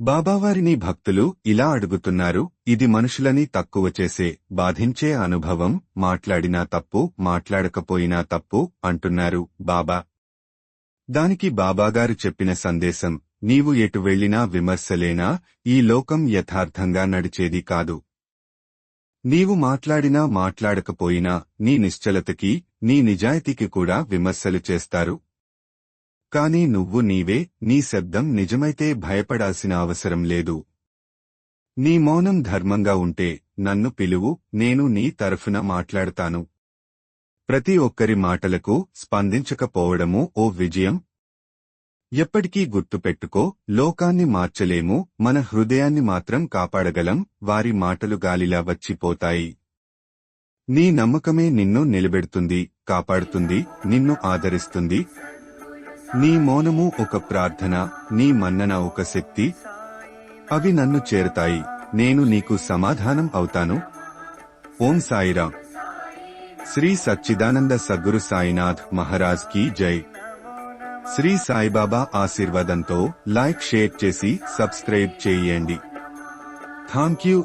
బాబావారిని భక్తులు ఇలా అడుగుతున్నారు ఇది మనుషులని తక్కువ చేసే బాధించే అనుభవం మాట్లాడినా తప్పు మాట్లాడకపోయినా తప్పు అంటున్నారు బాబా. దానికి బాబాగారు చెప్పిన సందేశం నీవు ఎటు వెళ్ళినా విమర్శలేనా ఈ లోకం యథార్థంగా నడిచేది కాదు. నీవు మాట్లాడినా మాట్లాడకపోయినా నీ నిశ్చలతకి నీ నిజాయితీకి కూడా విమర్శలు చేస్తారు కాని నువ్వు నీవే నీ శబ్దం నిజమైతే భయపడాల్సిన అవసరం లేదు. నీ మౌనం ధర్మంగా ఉంటే నన్ను పిలువు నేను నీ తరఫున మాట్లాడతాను. ప్రతి ఒక్కరి మాటలకు స్పందించకపోవడము ఓ విజయం. ఎప్పటికీ గుర్తుపెట్టుకో లోకాన్ని మార్చలేము మన హృదయాన్ని మాత్రం కాపాడగలం వారి మాటలు గాలిలా వచ్చిపోతాయి. నీ నమ్మకమే నిన్ను నిలబెడుతుంది కాపాడుతుంది నిన్ను ఆదరిస్తుంది నీ మౌనము ఒక ప్రార్థన నీ మన్నన ఒక శక్తి. అవి నన్ను చేరతాయి నేను నీకు సమాధానం అవుతాను. ఓం సాయిరా శ్రీ సచ్చిదానంద సద్గురు సాయినాథ్ మహారాజ్కి జై. శ్రీ సాయిబాబా ఆశీర్వాదంతో లైక్ షేర్ చేసి సబ్స్క్రైబ్ చేయండి. Thank you